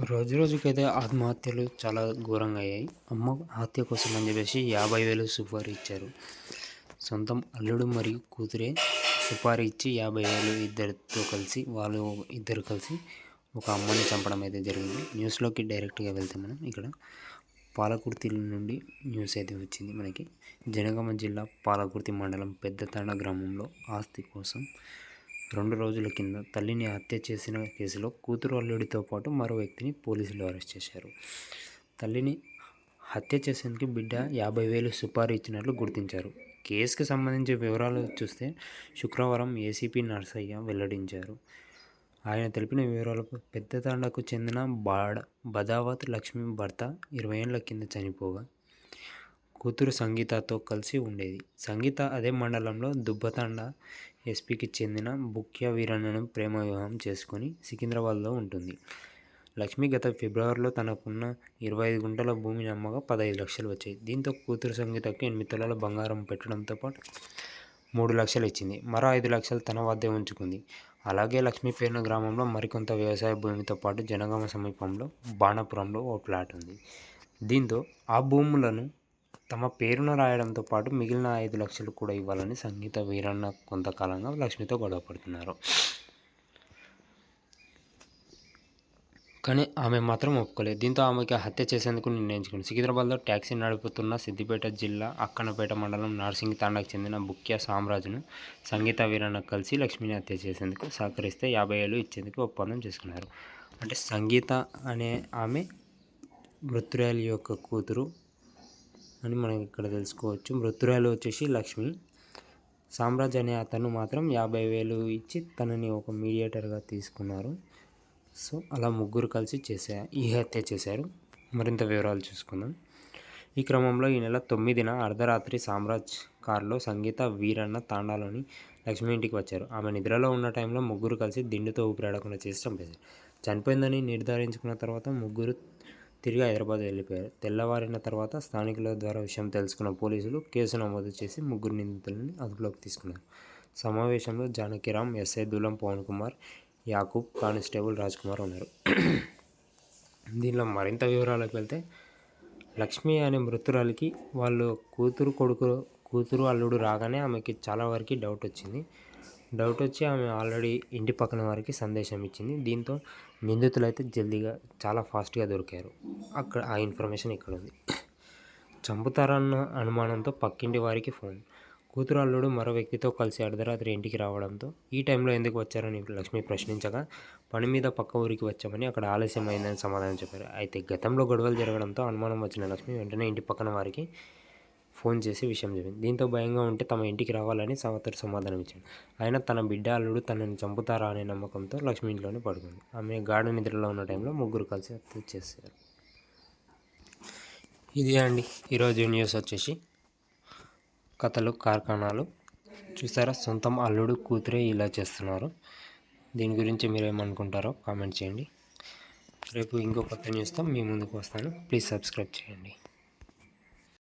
రోజు రోజుకైతే ఆత్మహత్యలు చాలా ఘోరంగా అయ్యాయి అమ్మ హత్య కోసం అని చెప్పేసి యాభై వేలు సుపారీ ఇచ్చారు. సొంతం అల్లుడు మరియు కూతురే సుపారీ ఇచ్చి యాభై వేలు ఇద్దరితో కలిసి వాళ్ళు ఇద్దరు కలిసి ఒక అమ్మని చంపడం అయితే జరిగింది. న్యూస్లోకి డైరెక్ట్గా వెళ్తే మనం ఇక్కడ పాలకుర్తి నుండి న్యూస్ అయితే వచ్చింది మనకి. జనగామ జిల్లా పాలకుర్తి మండలం పెద్దతాండ గ్రామంలో ఆస్తి కోసం రెండు రోజుల కింద తల్లిని హత్య చేసిన కేసులో కూతురు అల్లుడితో పాటు మరో వ్యక్తిని పోలీసులు అరెస్ట్ చేశారు. తల్లిని హత్య చేసేందుకు బిడ్డ యాభై వేలు సుపారీ ఇచ్చినట్లు గుర్తించారు. కేసుకు సంబంధించిన వివరాలు చూస్తే శుక్రవారం ఏసీపీ నర్సయ్య వెల్లడించారు. ఆయన తెలిపిన వివరాలకు పెద్దతాండకు చెందిన బాడ బదావత్ లక్ష్మి భర్త ఇరవై ఏళ్ళ కింద చనిపోగా కూతురు సంగీతతో కలిసి ఉండేది. సంగీత అదే మండలంలో దుబ్బతాండ ఎస్పీకి చెందిన బుక్య వీరన్నను ప్రేమ వివాహం చేసుకొని సికింద్రాబాద్లో ఉంటుంది. లక్ష్మి గత ఫిబ్రవరిలో తనకున్న ఇరవై ఐదు గుంటల భూమిని అమ్మగా పదహైదు లక్షలు వచ్చాయి. దీంతో కూతురు సంగీతకు ఎనిమిది తులాల బంగారం పెట్టడంతో పాటు మూడు లక్షలు ఇచ్చింది. మరో ఐదు లక్షలు తన వద్దే ఉంచుకుంది. అలాగే లక్ష్మీపేరున గ్రామంలో మరికొంత వ్యవసాయ భూమితో పాటు జనగామ సమీపంలో బాణపురంలో ఓ ప్లాట్ ఉంది. దీంతో ఆ భూములను తమ పేరున రాయడంతో పాటు మిగిలిన ఐదు లక్షలు కూడా ఇవ్వాలని సంగీత వీరన్న కొంతకాలంగా లక్ష్మితో గొడవపడుతున్నారు కానీ ఆమె మాత్రం ఒప్పుకోలేదు. దీంతో ఆమెకి హత్య చేసేందుకు నిర్ణయించుకుంది సికింద్రాబాద్లో ట్యాక్సీ నడుపుతున్న సిద్దిపేట జిల్లా అక్కనపేట మండలం నార్సింగ్ తాండాకు చెందిన బుక్యా సామ్రాజును సంగీత వీరన్న కలిసి లక్ష్మిని హత్య చేసేందుకు సహకరిస్తే యాభై ఏళ్ళు ఇచ్చేందుకు ఒప్పందం చేసుకున్నారు. అంటే సంగీత అనే ఆమె మృతురాలి యొక్క కూతురు అని మనం ఇక్కడ తెలుసుకోవచ్చు. మృతురాలు వచ్చేసి లక్ష్మి. సామ్రాజ్ అనే అతను మాత్రం యాభై వేలు ఇచ్చి తనని ఒక మీడియేటర్గా తీసుకున్నారు. సో అలా ముగ్గురు కలిసి చేసే ఈ హత్య చేశారు. మరింత వివరాలు చూసుకుందాం. ఈ క్రమంలో ఈ నెల తొమ్మిదిన అర్ధరాత్రి సామ్రాజ్ కారులో సంగీత వీరన్న తాండాలోని లక్ష్మి ఇంటికి వచ్చారు. ఆమె నిద్రలో ఉన్న టైంలో ముగ్గురు కలిసి దిండుతో ఊపిరాడకుండా చేసి చంపేశారు. చనిపోయిందని నిర్ధారించుకున్న తర్వాత ముగ్గురు తిరిగి హైదరాబాద్ వెళ్ళిపోయారు. తెల్లవారిన తర్వాత స్థానికుల ద్వారా విషయం తెలుసుకున్న పోలీసులు కేసు నమోదు చేసి ముగ్గురు నిందితులని అదుపులోకి తీసుకున్నారు. సమావేశంలో జానకిరామ్ ఎస్ఐ దులం పవన్ కుమార్ యాకూబ్ కానిస్టేబుల్ రాజ్ కుమార్ ఉన్నారు. దీనిలో మరింత వివరాలకు వెళ్తే లక్ష్మి అనే మృతురాలికి వాళ్ళు కూతురు కొడుకు కూతురు అల్లుడు రాగానే ఆమెకి చాలా వరకు డౌట్ వచ్చింది. డౌట్ వచ్చి ఆమె ఆల్రెడీ ఇంటి పక్కన వారికి సందేశం ఇచ్చింది. దీంతో నిందితులు అయితే జల్దీగా చాలా ఫాస్ట్గా దొరికారు. అక్కడ ఆ ఇన్ఫర్మేషన్ ఇక్కడ ఉంది చంపుతారన్న అనుమానంతో పక్కింటి వారికి ఫోన్ కూతురు అల్లుడు మరో వ్యక్తితో కలిసి అర్ధరాత్రి ఇంటికి రావడంతో ఈ టైంలో ఎందుకు వచ్చారని లక్ష్మి ప్రశ్నించగా పని మీద పక్క ఊరికి వచ్చామని అక్కడ ఆలస్యం అయిందని సమాధానం చెప్పారు. అయితే గతంలో గొడవలు జరగడంతో అనుమానం వచ్చిన లక్ష్మి వెంటనే ఇంటి పక్కన వారికి ఫోన్ చేసి విషయం చెప్పింది. దీంతో భయంగా ఉంటే తమ ఇంటికి రావాలని సవతరు సమాధానం ఇచ్చాడు. ఆయన తన బిడ్డ అల్లుడు తనని చంపుతారా అనే నమ్మకంతో లక్ష్మి ఇంట్లోనే పడుకుంది. ఆమె గాఢ నిద్రలో ఉన్న టైంలో ముగ్గురు కలిసి హత్య చేశారు. ఇది అండి. ఈరోజు న్యూస్ వచ్చేసి కథలు కార్ఖానాలు. చూసారా? సొంతం అల్లుడు కూతురే ఇలా చేస్తున్నారు. దీని గురించి మీరు ఏమనుకుంటారో కామెంట్ చేయండి. రేపు ఇంకో కొత్త న్యూస్తో మీ ముందుకు వస్తాను. ప్లీజ్ సబ్స్క్రైబ్ చేయండి.